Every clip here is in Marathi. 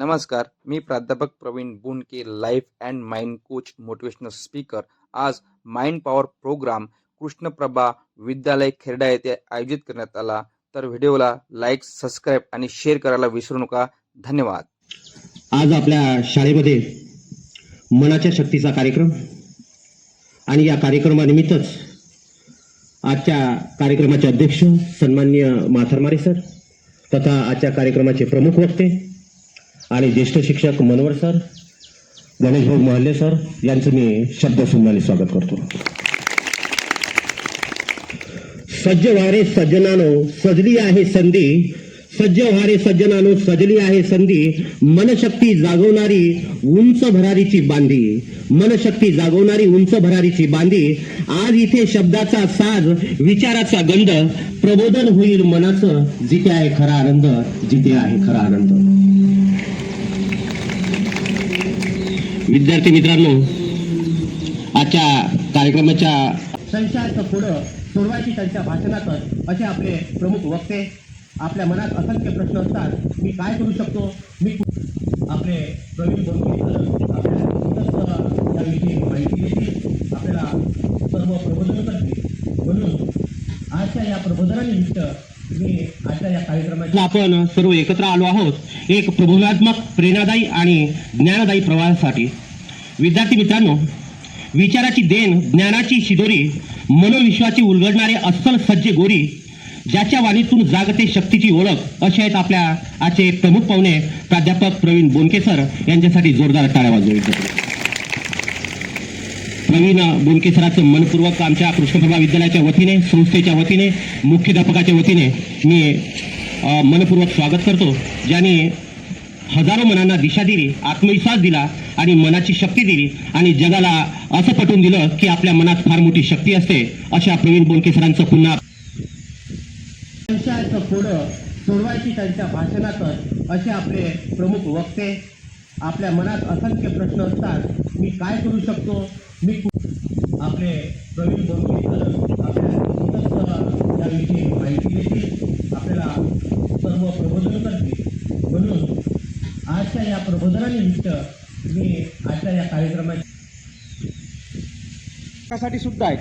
नमस्कार मी प्राध्यापक Pravin Bunke life and mind coach motivational speaker आज माइंड पॉवर प्रोग्राम कृष्णप्रभा विद्यालय खेरडा येथे आयोजित करण्यात आला. तर व्हिडिओला लाईक सबस्क्राईब आणि शेअर करायला विसरू नका. धन्यवाद. आज आपल्या शाळेमध्ये मनाच्या शक्तीचा कार्यक्रम आणि या कार्यक्रमानिमित्तच आजच्या कार्यक्रमाचे अध्यक्ष सन्मान्य माथरमारे सर तथा आजच्या कार्यक्रमाचे प्रमुख वक्ते आणि ज्येष्ठ शिक्षक मनोहर सर गणेशभाऊ मोहल्ले सर यांचं मी शब्दसुंदाने स्वागत करतो. सज्ज वारे सज्जनानो सजली आहे संधी. सज्ज वारे सज्जनानो सजली आहे संधी. मनशक्ती जागवणारी उंच भरारीची बांधी मनशक्ती जागवणारी उंच भरारीची बांधी आज इथे शब्दाचा साज विचाराचा गंध प्रबोधन होईल मनाचं. जिथे आहे खरा आनंद जिथे आहे खरा आनंद. विद्यार्थी मित्रांनो आजच्या कार्यक्रमाच्या संशयाचं पुढं सोडवायची त्यांच्या भाषणातच असे आपले प्रमुख वक्ते आपल्या मनात असंख्य प्रश्न असतात. मी काय करू शकतो? मी आपले प्रवीण बोलके सर याविषयी माहिती देतील. आपल्याला सर्व प्रबोधन करतील. म्हणून आजच्या या प्रबोधनानिमित्त या आपण सर्व एकत्र आलो आहोत. एक प्रबोधनात्मक प्रेरणादायी आणि ज्ञानदायी प्रवासासाठी विद्यार्थी मित्रांनो विचाराची देण ज्ञानाची शिदोरी मनोविश्वाची उलगडणारे अस्सल सज्जे गोरी ज्याच्या वाणीतून जागते शक्तीची ओळख असे आहेत आपल्या आजचे प्रमुख पाहुणे प्राध्यापक प्रवीण बोनके सर यांच्यासाठी जोरदार टाळ्या वाजवायचं प्रवीण बोनके सरांचं मनपूर्वक आमच्या कृष्णप्रभा विद्यालयाच्या वतीने संस्थेच्या वतीने मुख्याध्यापकाच्या वतीने मी मनपूर्वक स्वागत करतो ज्यांनी हजारो मनांना दिशा दिली आत्मविश्वास दिला आणि मनाची शक्ती दिली आणि जगाला असं पटवून दिलं की आपल्या मनात फार मोठी शक्ती असते अशा प्रवीण बोलके सरांचं पुन्हा पुढं सोडवायची त्यांच्या भाषणातच असे आपले प्रमुख वक्ते आपल्या मनात असंख्य प्रश्न असतात मी काय करू शकतो? मी आपले प्रवीण बोलके सर याविषयी माहिती देतील आपल्याला सर्व प्रबोधन करते म्हणून आजच्या या प्रबोधनानिमित्त मी आजच्या या कार्यक्रमासाठी सुद्धा आहेत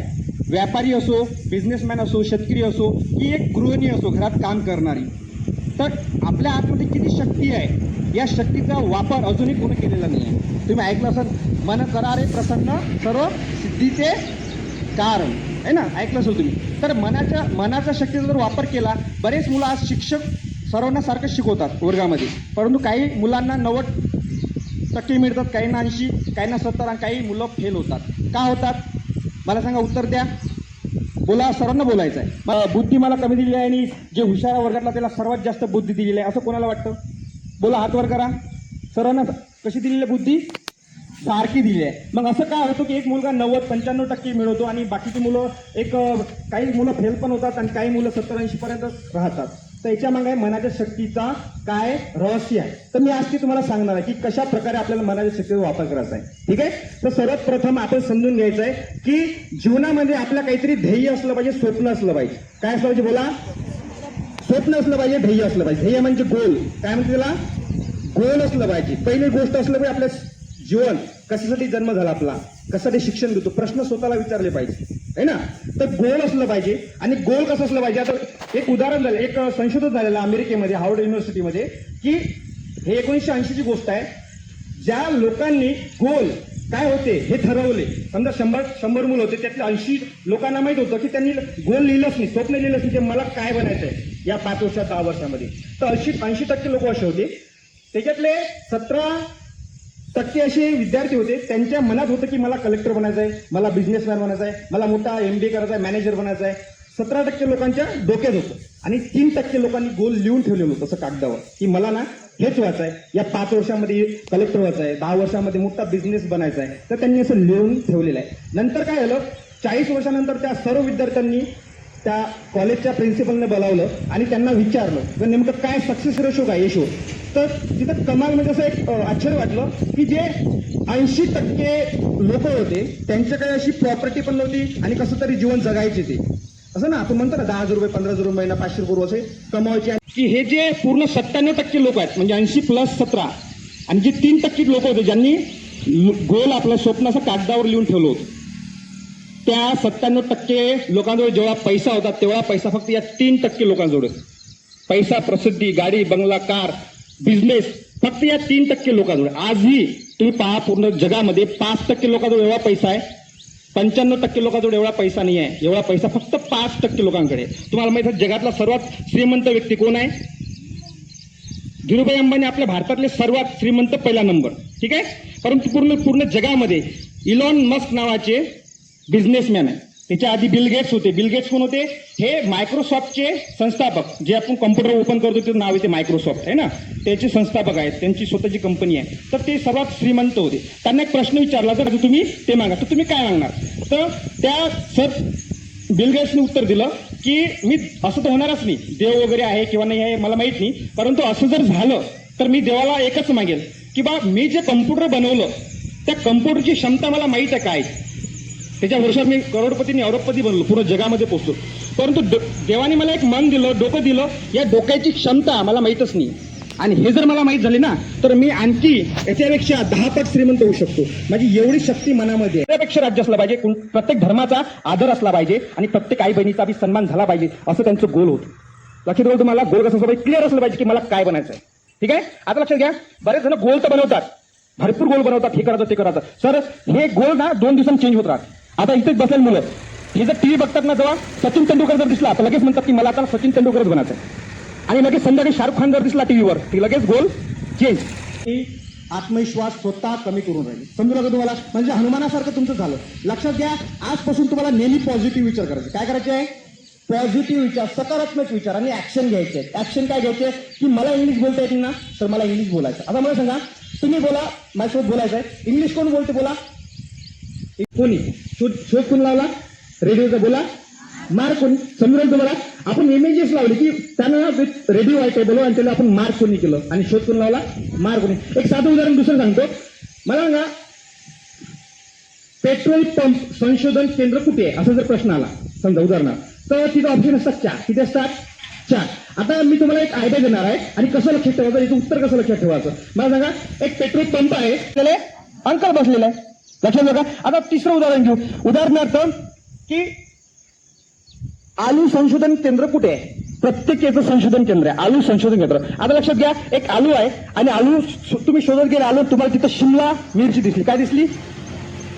व्यापारी असो बिझनेसमॅन असो शेतकरी असो की एक गृहिणी असो घरात काम करणारी. तर आपल्या आतमध्ये किती शक्ती आहे या शक्तीचा वापर अजूनही कोणी केलेला नाही आहे. तुम्ही ऐकलं असेल मन करारे प्रसन्न सर्व सिद्धीचे कारण. आहे ना? ऐकलं असेल तुम्ही. तर मनाच्या मनाच्या शक्तीचा जर वापर केला बरेच मुलं आज शिक्षक सर्वांना सारखं शिकवतात वर्गामध्ये. परंतु काही मुलांना नव्वद टक्के मिळतात काहींना ऐंशी काहींना सत्तर आणि काही मुलं फेल होतात. का होतात? मला सांगा उत्तर द्या. बोला सर्वांना बोलायचं आहे बुद्धी मला कमी दिली आहे आणि जे हुशार वर्गातला त्याला सर्वात जास्त बुद्धी दिलेली आहे. असं कोणाला वाटतं? बोला हातवर करा. सर्वांना कशी दिलेली आहे बुद्धी? सारखी दिली आहे. मग असं काय होतं की एक मुलगा नव्वद पंच्याण्णव टक्के मिळवतो आणि बाकीची मुलं एक काही मुलं फेल पण होतात आणि काही मुलं सत्तर ऐंशीपर्यंत राहतात? त्याच्यामागे मनाच्या शक्तीचा काय रहस्य आहे? तर मी आज ती तुम्हाला सांगणार आहे की कशा प्रकारे आपल्याला मनाच्या शक्तीचा वापर करायचा आहे. ठीक आहे? तर सर्वात प्रथम आपण समजून घ्यायचं आहे की जीवनामध्ये आपल्या काहीतरी ध्येय असलं पाहिजे स्वप्न असलं पाहिजे. काय असलं पाहिजे बोला? स्वप्न असलं पाहिजे ध्येय असलं पाहिजे. ध्येय म्हणजे गोल. काय म्हणते त्याला? गोल असलं पाहिजे. पहिली गोष्ट असलं पाहिजे आपल्या जीवन. कशासाठी जन्म झाला आपला? कशासाठी शिक्षण घेतो? प्रश्न स्वतःला विचारले पाहिजे. है ना? तर गोल असलं पाहिजे. आणि गोल कसं असलं पाहिजे? आता एक उदाहरण झालं. एक संशोधन झालेलं अमेरिकेमध्ये हार्वर्ड युनिव्हर्सिटीमध्ये की हे एकोणीसशे ऐंशीची गोष्ट आहे. ज्या लोकांनी गोल काय होते हे ठरवले. समजा शंभर शंभर मुलं होते त्यातले ऐंशी लोकांना माहीत होतं की त्यांनी गोल लिहिलंच नाही स्वप्न लिहिलंच नाही की मला काय बनायचं आहे या पाच वर्षात दहा वर्षामध्ये. तर ऐंशी ऐंशी टक्के लोक असे होते. त्याच्यातले सतरा टक्के असे विद्यार्थी होते. त्यांच्या मनात होतं की मला कलेक्टर बनायचं आहे मला बिझनेसमॅन बनायचं आहे मला मोठा एम बी करायचा आहे मॅनेजर बनायचा आहे. सतरा टक्के लोकांच्या डोक्यात होतं. आणि तीन टक्के लोकांनी गोल लिहून ठेवलेलं होतं असं कागदावर. की मला ना हेच व्हायचं आहे. या पाच वर्षामध्ये कलेक्टर व्हायचं आहे. दहा वर्षामध्ये मोठा बिझनेस बनायचा आहे. तर त्यांनी असं लिहून ठेवलेलं आहे. नंतर काय झालं? चाळीस वर्षानंतर त्या सर्व विद्यार्थ्यांनी त्या कॉलेजच्या प्रिन्सिपलने बोलावलं आणि त्यांना विचारलं तर नेमकं काय सक्सेस रेशो काय येशो तर तिथं कमाल म्हणजे असं एक आश्चर्य वाटलं की जे ऐंशी टक्के लोक होते त्यांच्याकडे अशी प्रॉपर्टी पण नव्हती आणि कसं तरी जीवन जगायचे ते. असं ना आपण म्हणतो ना दहा हजार रुपये पंधरा हजार रुपये महिना पाचशे रुपये रोज असे कमवायचे की हे जे पूर्ण सत्त्याण्णव टक्के लोक आहेत म्हणजे ऐंशी प्लस सतरा आणि जे तीन टक्के लोक होते ज्यांनी गोल आपलं स्वप्नाचं कागदावर लिहून ठेवलं होतं त्या सत्त्याण्णव टक्के लोकांजवळ जेवढा पैसा होता तेवढा पैसा फक्त या तीन टक्के लोकांजवळ पैसा प्रसिद्धी गाडी बंगला कार बिझनेस फक्त या तीन टक्के लोकांजवळ. आजही तुम्ही पहा पूर्ण जगामध्ये पाच टक्के लोकांजवळ एवढा पैसा आहे. पंच्याण्णव टक्के लोकांजवळ एवढा पैसा नाही आहे एवढा पैसा फक्त पाच टक्के लोकांकडे. तुम्हाला माहिती आहे जगातला सर्वात श्रीमंत व्यक्ती कोण आहे? धीरुभाई अंबानी आपल्या भारतातले सर्वात श्रीमंत पहिला नंबर. ठीक आहे? परंतु पूर्ण पूर्ण जगामध्ये इलॉन मस्क नावाचे बिझनेसमॅन आहे. त्याच्या आधी बिल गेट्स होते. बिल गेट्स कोण होते? हे मायक्रोसॉफ्टचे संस्थापक. जे आपण कम्प्युटर ओपन करतो ते नाव येते मायक्रोसॉफ्ट आहे ना? त्याचे संस्थापक आहेत. त्यांची स्वतःची कंपनी आहे. तर ते सर्वात श्रीमंत होते. त्यांना एक प्रश्न विचारला तर तुम्ही? ते मागा. तर तुम्ही काय मागणार? तर त्या सर बिल गेट्सने उत्तर दिलं की मी असं तर होणारच नाही. देव वगैरे आहे किंवा नाही आहे मला माहीत नाही. परंतु असं जर झालं तर मी देवाला एकच मागेल. की बा मी जे कम्प्युटर बनवलं त्या कम्प्युटरची क्षमता मला माहीत आहे काय? त्याच्या वर्षात मी करोडपती आणि बनलो पूर्ण जगामध्ये पोचलो. परंतु देवाने मला एक मन दिलं डोकं दिलं या डोक्याची क्षमता मला माहीतच नाही. आणि हे जर मला माहीत झाली ना तर मी आणखी याच्यापेक्षा दहा पट श्रीमंत होऊ शकतो. माझी एवढी शक्ती मनामध्ये त्यापेक्षा राज्य असलं पाहिजे प्रत्येक धर्माचा आदर असला पाहिजे आणि प्रत्येक आई बहिणीचा बी सन्मान झाला पाहिजे असं त्यांचं गोल होतं. लक्षात ठेवा तुम्हाला गोल कसं पाहिजे क्लिअर असलं पाहिजे की मला काय बनायचं आहे ठीक आहे? आता लक्षात घ्या बरेच जण गोल तर बनवतात. भरपूर गोल बनवतात हे करायचं ते करायचं. सर हे गोल ना दोन दिवसांनी चेंज होत राहतात. आता इथेच बसेल मुलं. हे जर टीव्ही बघतात ना जेव्हा सचिन तेंडुलकर जर दिसला तर लगेच म्हणतात की मला आता सचिन तेंडुलकरच बनायचं आहे आणि लगेच संध्याकाळी शाहरुख खान जर दिसला टीव्हीवर ती लगेच गोल चेंज की आत्मविश्वास स्वतः कमी करून राहील. समजू नका तुम्हाला? म्हणजे हनुमानासारखं तुमचं झालं. लक्षात घ्या आजपासून तुम्हाला नेहमी पॉझिटिव्ह विचार करायचे. काय करायचे? आहे पॉझिटिव्ह विचार सकारात्मक विचार आणि ऍक्शन घ्यायचे. ऍक्शन काय घ्यायचे? की मला इंग्लिश बोलता येते ना तर मला इंग्लिश बोलायचं. आता मला सांगा तुम्ही बोला माझ्यासोबत बोलायचं आहे इंग्लिश कोण बोलते? बोला. कोणी? शोध शोध कोण लावला? रेडिओचा बोला. मार्क कोणी? समजून तुम्हाला. आपण इमेजेस लावले की त्यांना रेडिओ ऐकाय आणि त्याला आपण मार्क कोणी केलं? आणि शोध कोण लावला? मार्क कोणी. एक साधं उदाहरण दुसरं सांगतो. मला सांगा पेट्रोल पंप संशोधन केंद्र कुठे आहे? असा जर प्रश्न आला समजा उदाहरणार्थ. तर तिथं ऑप्शन असतात चार. तिथे असतात? चार. आता मी तुम्हाला एक आयडिया देणार आहे आणि कसं लक्षात ठेवायचं? याचं उत्तर कसं लक्षात ठेवायचं? मला सांगा एक पेट्रोल पंप आहे. त्याला अंकल बसलेला आहे लक्षात बघा आता तिसरं उदाहरण घेऊ. उदाहरणार्थ की आलू संशोधन केंद्र कुठे आहे? प्रत्येक याचं संशोधन केंद्र आहे. आलू संशोधन केंद्र. आता लक्षात घ्या एक आलू आहे आणि आलू तुम्ही शोधत गेले आलू तुम्हाला तिथं शिमला मिरची दिसली. काय दिसली?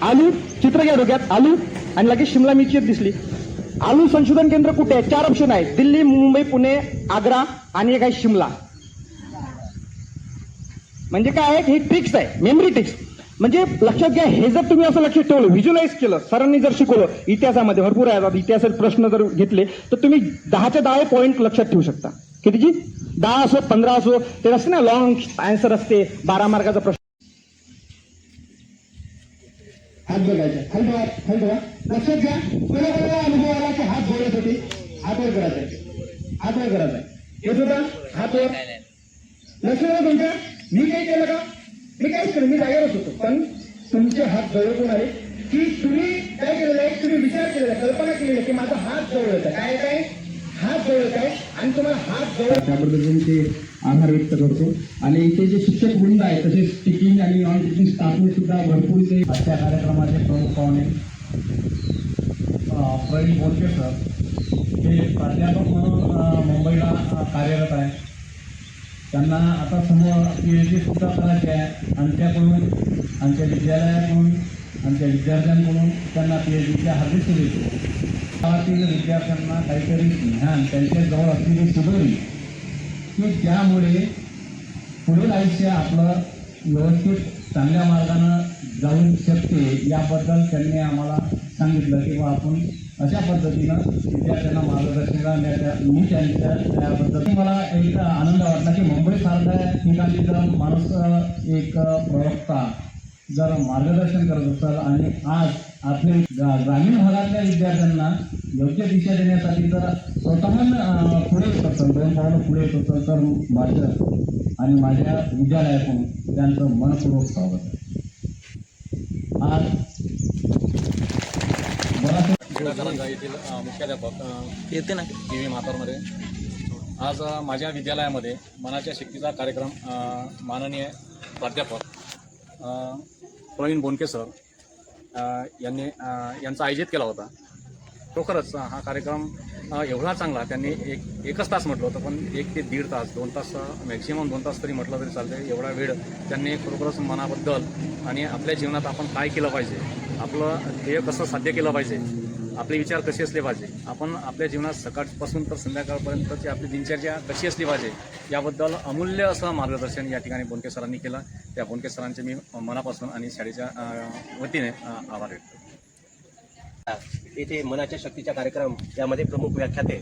आलू चित्र घ्या डोक्यात. आलू आणि लगेच शिमला मिरची दिसली. आलू संशोधन केंद्र कुठे आहे? चार ऑप्शन आहे दिल्ली मुंबई पुणे आग्रा आणि एक आहे शिमला. म्हणजे काय आहे? हे ट्रिक्स आहे. मेमरी ट्रिक्स म्हणजे लक्षात घ्या हे जर तुम्ही असं लक्षात ठेवलं व्हिज्युलाइज केलं सरांनी जर शिकवलं इतिहासामध्ये भरपूर आहे इतिहासात प्रश्न जर घेतले तर तुम्ही दहाच्या दहा पॉईंट लक्षात ठेवू शकता. कितीची दहा असो पंधरा असो ते असते ना लॉंग आन्सर असते बारा मार्काचा प्रश्न. हात बघायचा. खाली बघा खाली बघा. लक्षात घ्या. कोणाकोणाला अनुभव आला की हात जोडण्यासाठी हात वर करायचा हात वर करायचा येत होता हात वर. लक्षात तुमच्या. मी काही केलं का? मी काहीच केलं मी जागेवरच होतो. पण तुमचे हात जवळ कोण आले की तुम्ही काय केलेलं आहे? तुम्ही विचार केलेला आहे, कल्पना केलेली आहे की माझा हात जवळ आहे काय काय? हात जवळ आहे आणि तुम्हाला हात जवळ त्याबद्दल मी ते आभार व्यक्त करतो. आणि इथे जे शिक्षक वृंद आहे तसेच टीचिंग आणि नॉन टीचिंग स्टाफने सुद्धा भरपूर इथे आजच्या कार्यक्रमाचे प्रमुख पाहुणे प्रवीण बोलके सर. ते प्राध्यापक म्हणून मुंबईला कार्यरत आहे त्यांना आता समोर पी एच डी सुद्धा करायची आहे. आमच्याकडून आमच्या विद्यालयाकडून आमच्या विद्यार्थ्यांकडून त्यांना पी एच डीच्या हार्दिक शुभेच्छा गावातील विद्यार्थ्यांना काहीतरी ज्ञान त्यांच्याजवळ असलेली सुधारी की त्यामुळे पुढील आयुष्य आपलं व्यवस्थित चांगल्या मार्गानं जाऊ शकते याबद्दल त्यांनी आम्हाला सांगितलं. की बा आपण अशा पद्धतीनं विद्यार्थ्यांना मार्गदर्शन करण्याच्या मी त्यांच्या त्याबद्दल मला एक आनंद वाटला की मुंबईसारख्या ठिकाणी जर माणूस एक प्रवक्ता जर मार्गदर्शन करत असाल आणि आज आपले ग्रामीण भागातल्या विद्यार्थ्यांना योग्य दिशा देण्यासाठी जर स्वतःहून पुढे येत असेल दोन पावलं पुढे येत असेल तर माझं आणि माझ्या विद्यालयातून त्यांचं मनपूर्वक स्वागत आहे. आज गडाकरांचा येथील मुख्याध्यापक येते ना. टी व्ही म्हातारमध्ये. आज माझ्या विद्यालयामध्ये मनाच्या शक्तीचा कार्यक्रम माननीय प्राध्यापक प्रवीण बोनके सर यांनी यांचा आयोजित केला होता. तो खरंच हा कार्यक्रम एवढा चांगला त्यांनी एक एकच तास म्हटलं होतं पण एक ते दीड तास दोन तास मॅक्झिमम दोन तास तरी म्हटलं तरी चालतं एवढा वेळ त्यांनी खरोखरच मनाबद्दल आणि आपल्या जीवनात आपण काय केलं पाहिजे आपलं ध्येय कसं साध्य केलं पाहिजे आपले विचार कसे असले पाहिजे? आपण आपल्या जीवनात सकाळपासून तर संध्याकाळपर्यंतची आपली दिनचर्या कशी असली पाहिजे? याबद्दल अमूल्य असं मार्गदर्शन या ठिकाणी बोनके सरांनी केलं. त्या बोनके सरांचे मी मनापासून आणि शाळेच्या वतीने आभार व्यक्त येथे मनाच्या शक्तीचा कार्यक्रम यामध्ये प्रमुख व्याख्याते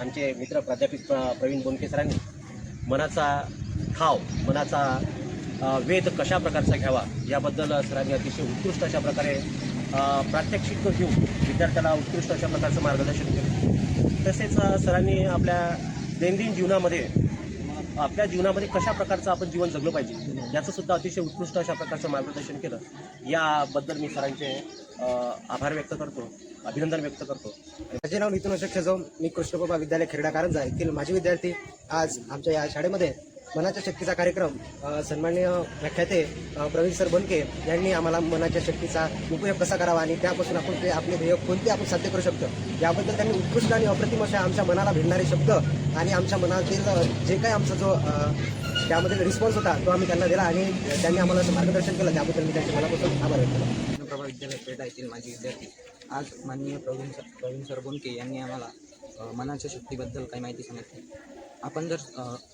आमचे मित्र प्राध्यापिक प्रवीण बोनके सरांनी मनाचा ठाव मनाचा वेद वेध कशा प्रकारचा घ्यावा याबद्दल सरांनी अतिशय उत्कृष्ट अशा प्रकारे प्रात्यक्षिक घेऊन विद्यार्थ्याला उत्कृष्ट अशा प्रकारचं मार्गदर्शन केलं. तसेच सरांनी आपल्या दैनंदिन जीवनामध्ये आपल्या जीवनामध्ये कशा प्रकारचं आपण जीवन जगलं पाहिजे याचं सुद्धा अतिशय उत्कृष्ट अशा प्रकारचं मार्गदर्शन केलं. याबद्दल मी सरांचे आभार व्यक्त करतो अभिनंदन व्यक्त करतो. माझे नाव नितीन अशोक शेजव मी कृष्णप्रभा विद्यालय खेरडा कारंजा येथील माजी विद्यार्थी. आज आमच्या या शाळेमध्ये मनाच्या शक्तीचा कार्यक्रम सन्माननीय व्याख्याते प्रवीण सर बनके यांनी आम्हाला मनाच्या शक्तीचा उपयोग कसा करावा आणि त्यापासून आपण ते आपले ध्येय कोणते आपण साध्य करू शकतो? याबद्दल त्यांनी उत्कृष्ट आणि अप्रतिम अशा आमच्या मनाला भिडणारे शब्द आणि आमच्या मनातील जे काही आमचा जो त्यामध्ये रिस्पॉन्स होता तो आम्ही त्यांना दिला आणि त्यांनी आम्हाला मार्गदर्शन केलं. त्याबद्दल मी त्यांच्या मनापासून आभार व्यक्त केला प्रभा विद्यालय पेठा येथील माजी विद्यार्थी आज माननीय प्रवीण सर प्रवीण सर बोनके यांनी आम्हाला मनाच्या शक्तीबद्दल काही माहिती सांगितली. आपण जर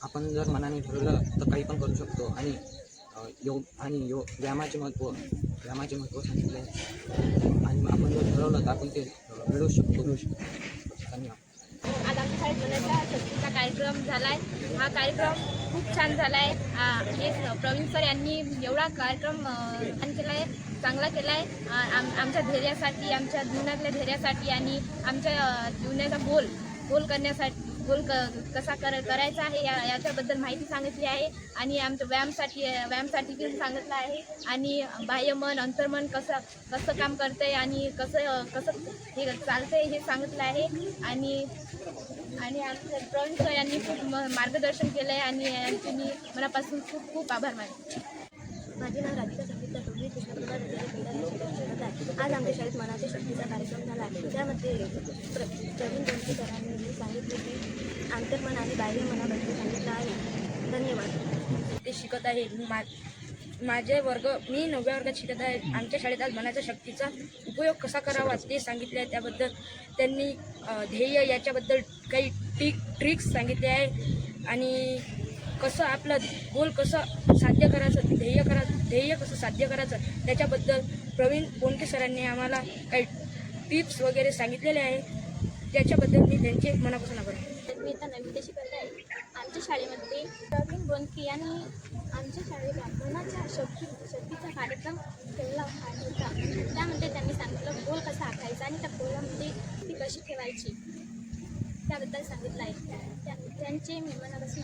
आपण जर मनाने ठरवलं तर काही पण करू शकतो आणि योग आणि योग व्यायामाचे महत्त्व व्यायामाचे महत्त्व सांगितले आणि आपण जर ठरवलं तर आपण ते अ, मिळवू शकतो. धन्यवाद. आज आमच्या शाळेत कार्यक्रम झालाय. हा कार्यक्रम खूप छान झालाय. आ, हे प्रवीण सर यांनी एवढा कार्यक्रम छान केलाय चांगला केलाय. आ, आम आमच्या धैर्यासाठी आमच्या जीवनातल्या धैर्यासाठी आणि आमच्या जीवनाचा गोल गोल करण्यासाठी गोल क कसा कर करायचा आहे या याच्याबद्दल माहिती सांगितली आहे आणि आमच्या व्यायामसाठी व्यायामसाठी पण सांगितलं आहे. आणि बाह्य मन अंतर्मन कसं कसं काम करतंय आणि कसं कसं हे चालतं आहे हे सांगितलं आहे. आणि आणि आमच्या प्रवीण सर यांनी खूप म- मार्गदर्शन केलं आहे आणि यांचे मी मनापासून खूप खूप आभार मानते. माझे नाव राधिका संगीता टोपली कृष्णप्रभा विद्यालय आहे आज आमच्या शाळेत मनाच्या शक्तीचा कार्यक्रम झाला आहे. त्यामध्ये प्र प्रवीण दोनशे सरांनी सांगितले की आंतरमन आणि बाह्य मनाबद्दल सांगितलं आहे. धन्यवाद. ते शिकत आहे. मा माझे वर्ग मी नवव्या वर्गात शिकत आहे. आमच्या शाळेत आज मनाच्या शक्तीचा उपयोग कसा करावा ते सांगितले आहे. त्याबद्दल त्यांनी ध्येय याच्याबद्दल काही टिक ट्रिक्स सांगितले आहे. आणि कसं आपलं गोल कसं साध्य करायचं ध्येय करा ध्येय कसं साध्य करायचं त्याच्याबद्दल प्रवीण बोनके सरांनी आम्हाला काही टिप्स वगैरे सांगितलेले आहे. त्याच्याबद्दल मी त्यांचे मनापासून आभार मी आता नवी शिकत आहे. आमच्या शाळेमध्ये प्रवीण बोनके यांनी आमच्या शाळेला मनाच्या शक्ती शक्तीचा कार्यक्रम ठेवला होता. त्यामध्ये त्यांनी सांगितलं गोल कसा आखायचा आणि त्या गोलामध्ये ती कशी ठेवायची त्याबद्दल सांगितलं आहे. त्यांचे मी मनापासून